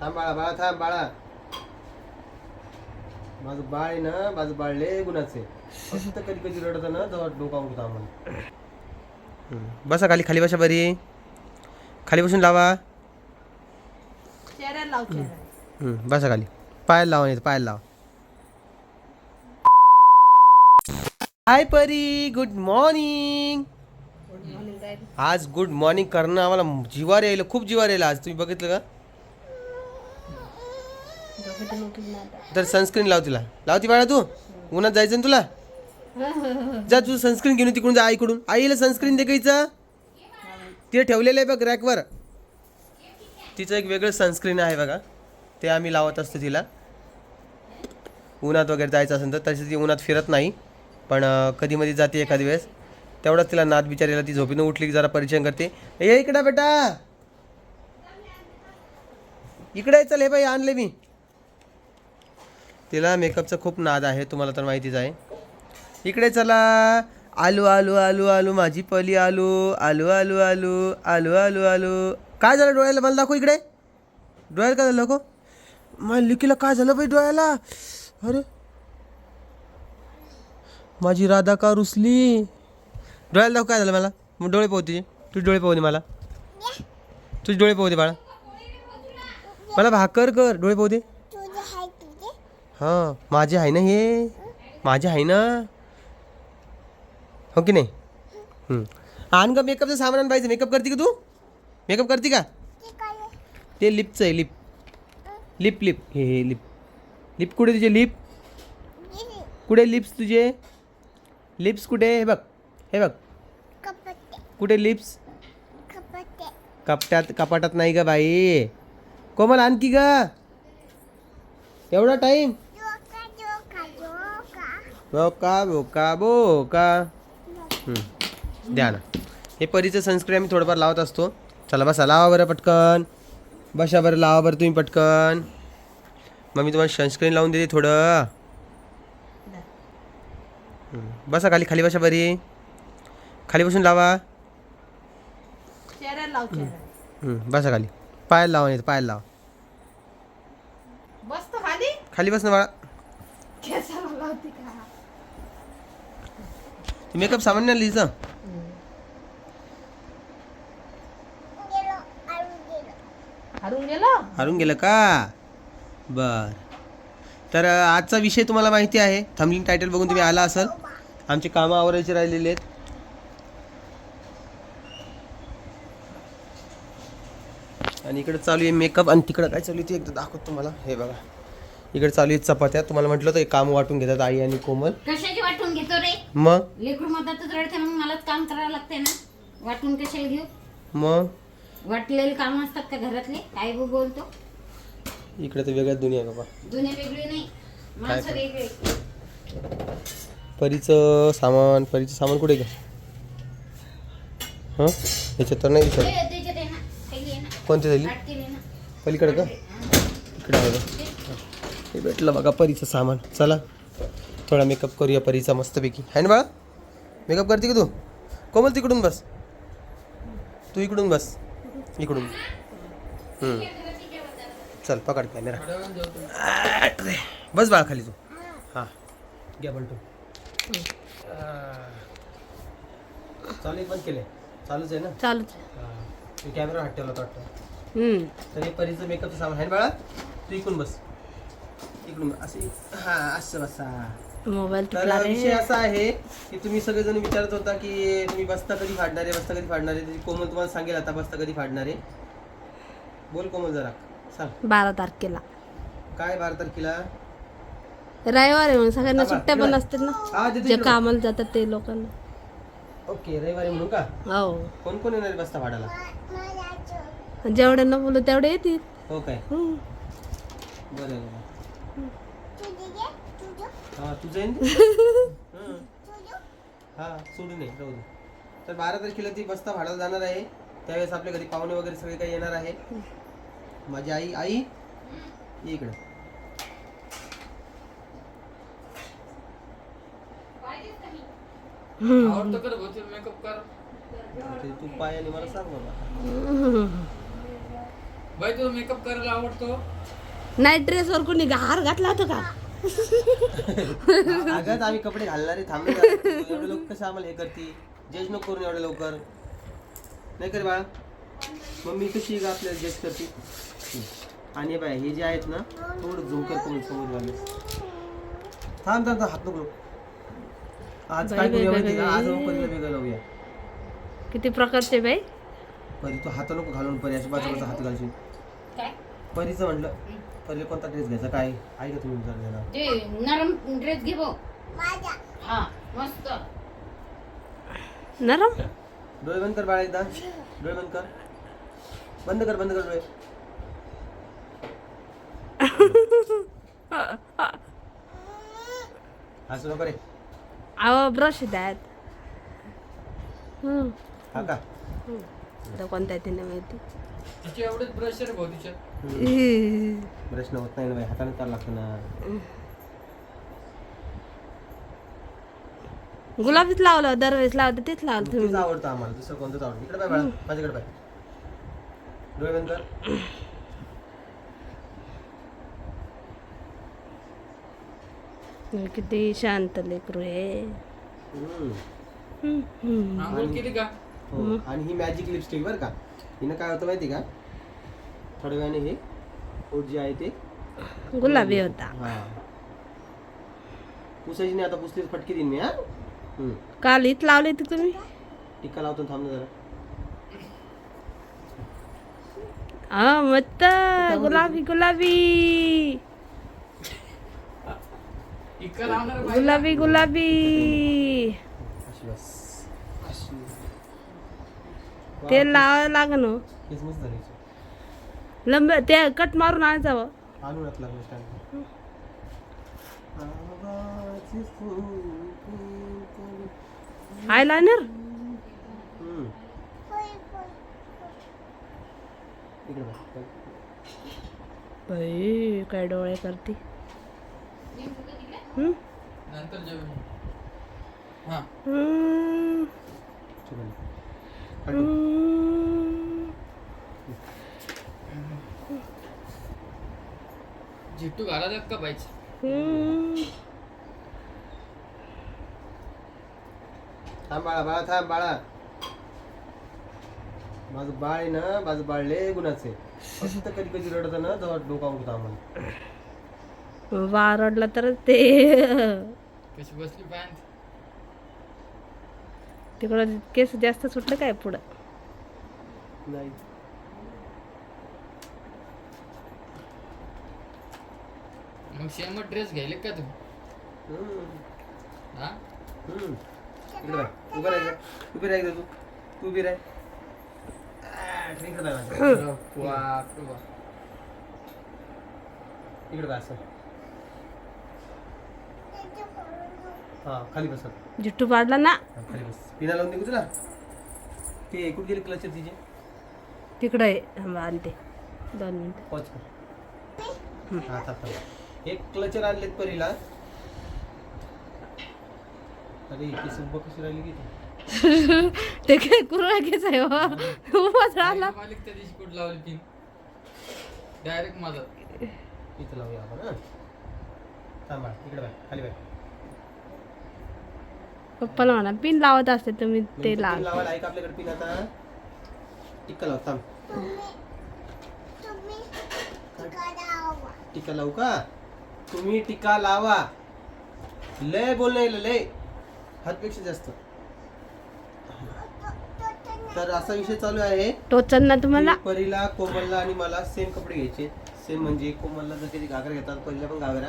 थांब बाळा बाळा थांब बाळा. माझं बाळ आहे ना माझं बाळ लय गुणाचे फक्त कधी कधी रडत ना जेव्हा डोका उठतो आम्हाला. बसा खाली खाली बसा बरी. खाली बसून लावा. चेहऱ्याला लाव चेहऱ्याला. हम्म, बसा खाली. पायाला लावा नाही पायाला लावा. हाय परी गुड मॉर्निंग आज गुड मॉर्निंग करणं आम्हाला जिवार यायला खूप जिवार यायला आज. तुम्ही बघितलं का? तर सनस्क्रीन लाव तिला. लावती बाळा तू? उन्हात जायचं ना तुला? जा तू सनस्क्रीन घेऊन तिकडून जा आईकडून. आईला सनस्क्रीन देखायचं ते ठेवलेलं आहे बघ रॅकवर. तिचं एक वेगळं सनस्क्रीन आहे बघा. ते आम्ही लावत असतो तिला. उन्हात वगैरे जायचं असेल तर तशी ती उन्हात फिरत नाही. पण कधी मध्ये जाते एखादी वेळेस. तेवढाच तिला नाद बिचारीला ती झोपीनं उठली की जरा परिचय करते. ये इकडं बेटा. इकडे चल हे बाई आणले मी. तिला मेकअपचा खूप नाद आहे तुम्हाला तर माहितीच आहे. इकडे चला. आलू आलू आलू आलू माझी पली आलू. आलू आलू आलू आलू आलू आलू. काय झालं डोळ्याला? मला दाखव इकडे. डोळ्याला काय झालं? दाखव. माझ्या लिकीला काय झालं बाई डोळ्याला? अरे. माझी राधा का रुसली. डोळ्याला दाखव काय झालं मला? मग डोळे पाहू तुझे तुझे डोळे पाहू दे मला. तुझे डोळे पाहू दे बाळा. मला भाकर कर. डोळे पाहू दे. हां माझे आहे ना हे? माझे आहे ना? हो की नाही? आण का मेकअपचं सामान आण पाहिजे मेकअप करते का तू? मेकअप करते का? ते लिपचं आहे लिप लिप लिप हे हे लिप लिप कुठे तुझे लिप कुठे लिप्स तुझे? लिप्स कुठे? हे बघ हे बघ. कुठे लिप्स कपट्यात कपाटात नाही का बाई. कोमल आणखी का एवढा टाईम बोका बोका बोका. द्या ना. हे परीचं सनस्क्रीन आम्ही थोडंफार लावत असतो. चला बसा लावा बरं पटकन. बसा बरं लावा बरं तुम्ही पटकन. मग मी तुम्हाला सनस्क्रीन लावून देते थोडं. बसा खाली खाली बसा बरी खाली बसून लावा. बसा खाली. पायाला लावा नाही पायाला लावा. बस तर खाली. खाली बस ना बाळा केसाला लावते का मेकअप सामान्य लिहिचं हरून गेलो? हरून गेलं का? बर. तर आजचा विषय तुम्हाला माहिती आहे. थमलिंग टायटल बघून तुम्ही आला असाल. आमचे कामं आवरायचे राहिलेले आहेत. आणि इकडे चालू आहे मेकअप आणि तिकडं काय चालू आहे ते एकदा दाखवतो तुम्हाला. हे बघा. इकडे चालू आहे चपात्या. तुम्हाला म्हटलं तर काम वाटून घेतात आई आणि कोमल. कशाची वाटून घेतो रे? मग? लेकरू मधातच रडते मग मलाच काम करावं लागते ना. वाटून कशाला घेऊ? मग? वाटलेले काम असतात का घरातले? काय गो बोलतो. इकडे तर वेगळ्याच दुनिया आहे बाबा. जुने वेगळे नाही. माणसं वेगळे. परीचं सामान परीचं सामान कुठे का हां? याच्यात तर नाही ना. कोणते झाली पलीकडे का? इकडे आहे का हे भेटलं बघा परीचं सामान. चला. थोडा मेकअप करूया परीचा मस्तपैकी. आहे ना बाळा मेकअप करते का तू? कोमल तिकडून बस. तू इकडून बस. इकडून. चल पकड कॅमेरा बस बाळा खाली तू. हां. घ्या पलटू चालू बंद केले चालूच आहे ना? चालूच कॅमेरा ठेवला होता वाटतं. हम्म. तर हे परीचं मेकअपचं सामान. आहे बाळा? तू इकडून बस. इकडून. असे. हा असं बसा. मोबाईल तर तुटला विषय रे. असा आहे की तुम्ही सगळेजण विचारत होता की तुम्ही बस्ता कधी फाडणार आहे बस्ता कधी फाडणार आहे? त्याची कोमल तुम्हाला सांगेल आता बस्ता कधी फाडणार आहे. बोल कोमल जरा. सांग बारा तारखेला. काय बारा तारखेला? रविवार आहे म्हणून सगळ्यांना थांबा, सुट्ट्या पण. असतात ना. देतो जे इकडं. कामाला जातात ते लोकांना. ओके रविवारी म्हणून का? हो. कोण कोण येणार आहे बस्ता फाडायला? जेवढ्यांना बोलू तेवढे येतील. हो काय? हम्म. बरं बाबा. हा तुझं आहे ना ते? हं. हा सोडू नये राहू दे. तर बारा तारखेला ती बस्ता भाडायला जाणार आहे. त्यावेळेस आपल्या घरी पाहुणे वगैरे सगळे काही येणार आहे. माझी आई आई ये इकडं. ते तू पाय आणि मला सांग बाबा. बाई तुला मेकअप करायला आवडतो? नाईट ड्रेसवर कोणी हार घातला होता का? अगं आम्ही कपडे घालणारे थांबले. तू एवढे लोक कसं आम्हाला हे करते जज नको करून एवढे लवकर. नाही कर बाळा. मम्मी कशी का आपल्याला जज करते. आणि बाय हे जे आहेत ना थोडं झुम कर करून समोर वाले थांब थांब थांब, हात नको आज काय बाई, करूया माहिती का. आज आपण परीला वेगळं लावूया किती प्रकारचे बाई? परी तू हात नको घालून परी अशा बाजूला हात घालशील. काय? परीचं म्हटलं परीला कोणता ड्रेस घ्यायचा? काय? आहे का तुम्ही विचारलेला ते नरम ड्रेस घे भाऊ हा मस्त. नरम? डोळे बंद कर बाळा एकदा. डोळे बंद कर. बंद कर बंद कर डोळे. असं नको रे अहो ब्रश द्यात हम्म. हा का? आता कोणत्या ते नाही माहिती. तिचे एवढेच ब्रश रे भाऊ तिच्या ई. प्रश्न होत नाही ना बाई हाताने करावं लागतं ना. गुलाबीच लावलं दरवेळेस लावतं तेच लावलं तेच तुम्ही आवडतं आम्हाला दुसरं कोणतंच आवडतं इकडे बाय बाळा माझ्याकडे बाय. डोळे बंद कर. किती शांत लेकरू आहे हम्म. हम्म, हम्म. आंघोळ केली का? हो आणि ही मॅजिक लिपस्टिक बरं का. हिनं काय होतं माहिती का? थोड्या वेळाने हे ओठ जे आहे ते गुलाबी होता. हा. पुसायची नाही आता पुसली फटकी देईन मी हा. हम्म. काल इथं लावली होती तुम्ही? टिक्का लावतो थांब ना जरा. हा मस्त. गुलाबी गुलाबी. गुलाबी गुलाबी. अशी बस. ते लावायला लागन हो. केस मस्त झाले लंब ते कट मारून आणायचं हो. आणू नका लागलं स्टँड आयलायनर इकडे बघ. बाई काय डोळे करते हम्म? नंतर जेवण हा. झिट्टू घाला देत का बाईच हम्म. थांब बाळा बाळा थांब बाळा माझं बाळ आहे ना माझं बाळ लय गुणाचं फक्त कधी कधी रडत ना जेव्हा डोका उठतो आम्हाला वा रडला तर ते कशी बसली पॅन्ट तिकडं केस जास्त सुटलं काय पुढं? नाही. मग सेम ड्रेस घ्यायले का तू. हा? हम्म. इकडे बाय उभं राहायचं उभी राहायचं तू. तू उभी राह. आ, इकडे माझं. बाप रे बाप. इकडे बाय असं हा खाली बस. जिट्टू पाडला ना हा, खाली बस. पिना लावून दे तुला ते कुठे गेले क्लचर तिचे तिकडं आहे. थांबा आणते. दोन मिनिटं. पॉच कर. हा थांब एक क्लचर आणलेत परीला. अरे केस उभं कशी राहिली की ती? ते काय कुरळा केस आहे हो. उभाच राहिला. मालिक त्या दिवशी कुठं लावली पिन डायरेक्ट माझा. इथं लावूया आपण हा. थांब इकडे बाय खाली बाय पप्पाला म्हणा पिन लावत असते तुम्ही ते पिन लाव. लावायला ऐक आपल्याकडे पिन आता. टिक्का लाव थांब. टिक्का लावू. का? तुम्ही टिक्का लावा. लय बोलणं लय. हातपेक्षा जास्त. तर असा विषय चालू आहे. टोचन ना तुम्हाला? परीला कोमलला आणि मला सेम कपडे घ्यायचे. सेम म्हणजे कोमलला जर कधी घागरा घेतात परीला पण घागरा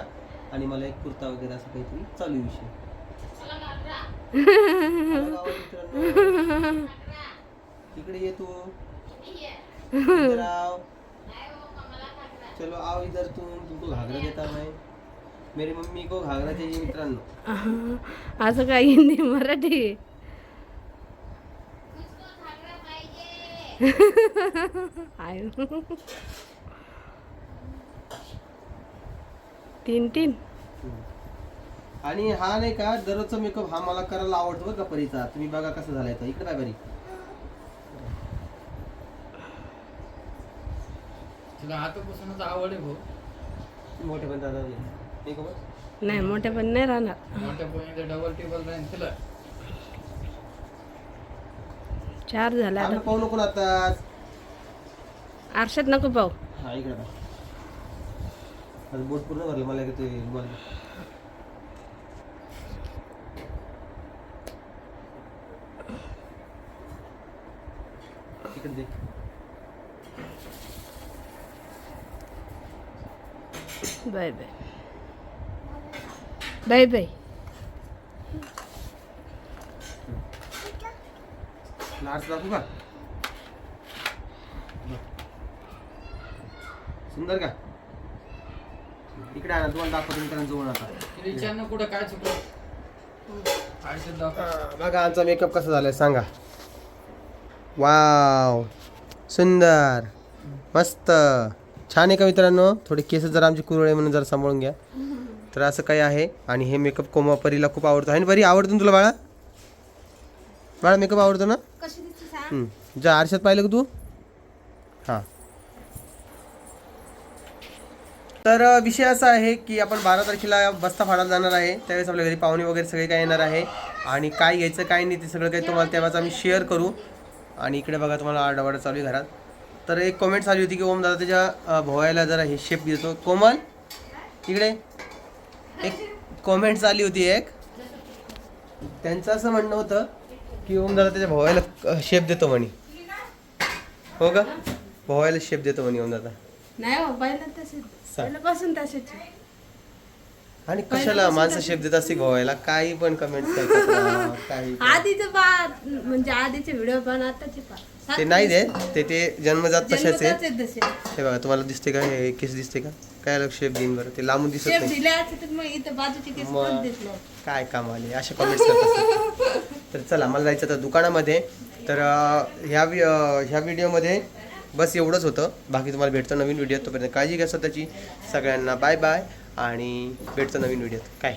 आणि मला एक कुर्ता वगैरे असं काहीतरी चालू आहे विषय. इकडे ये तू. आओ चलो आओ इधर तुम तुमको घागरा देता मैं. मेरी मम्मी को घागरा चाहिए मित्रांनो. असं काय हिंदी मराठी. तीन तीन. आणि हा नाही का दररोजचा मेकअप हा मला करायला आवडतो बरं का परीचा. तुम्ही बघा कसं झालाय तो. इकडे काय बरी. तिला आतापासूनच आवड आहे भाऊ? मोठे पण दादा नाही. का बस नाही मोठे पण नाही राहणार. मोठ्या पोईंट डबल टेबल राहील तिला. चार झाला आता. पाहू नको ना आता. आरशात नको पाहू. हा इकडे बघ. आज बोट पूर्ण भरलं मला ते रुमाल. इकडे दे. Bye bye. Bye bye. Large दाखवू का? सुंदर का? इकडे ना तुम्हाला दाखवतो मित्रांनो जवळ आता. विचारणं कुठं काय चुकलं. हा, बघा आमचा मेकअप कसा झालाय सांगा. वाव. सुंदर. मस्त. छान आहे का मित्रांनो थोडे केस जरा आमचे कुरळे म्हणून जरा सांभाळून घ्या. तर असं काही आहे आणि हे मेकअप कोमा परीला खूप आवडतो. आहे ना परी? आवडतो ना तुला बाळा? बाळा मेकअप आवडतो ना? हम्म. जा आरशात पाहिलं का तू? हां. तर अ, विषय असा आहे की आपण बारा तारखेला बस्ता फाडायला जाणार आहे. त्यावेळेस आपल्या घरी पाहुणे वगैरे सगळे काय येणार आहे. आणि काय घ्यायचं काय नाही ते सगळं काही तुम्हाला तेव्हाच आम्ही शेअर करू. आणि इकडे बघा तुम्हाला आरडावाडा चालू आहे घरात. तर एक कमेंट्स आली होती की ओम दादा त्याच्या भोवायला जरा हे शेप देतो. कोमल इकडे. एक कॉमेंट्स आली होती एक. त्यांचं असं म्हणणं होतं की ओम दादा त्याच्या भोवायला शेप देतो म्हणे. हो का? भोवायला शेप देतो म्हणे ओम दादा. नाही हो पहिलं तसेच पहिल्यापासून तसेच. आणि कशाला माणसं शेप देत असते भोवायला काही पण कमेंट करतात राव, काही पण. आधीचं पा म्हणजे आधीचे व्हिडिओ पण आताचे पा ते नाही दे ते ते जन्मजात तशाच आहे तसे. हे बघा तुम्हाला दिसते का? हे केस दिसते का? काय अलग शेप देईन बरं? ते लांबून दिसत शेप नाही. दिले असते तर मग इथं बाजूचे केस मग. पण दिसले. काय काम आले? असे कमेंट्स करतात तर चला मला जायचं तर दुकानामध्ये. तर अं, ह्या वि- अं, ह्या व्हिडिओमध्ये बस एवढंच होतं. बाकी तुम्हाला भेटतं नवीन व्हिडिओ तोपर्यंत काळजी घ्या स्वतःची. सगळ्यांना बाय बाय आणि भेटतो नवीन व्हिडिओत. काय?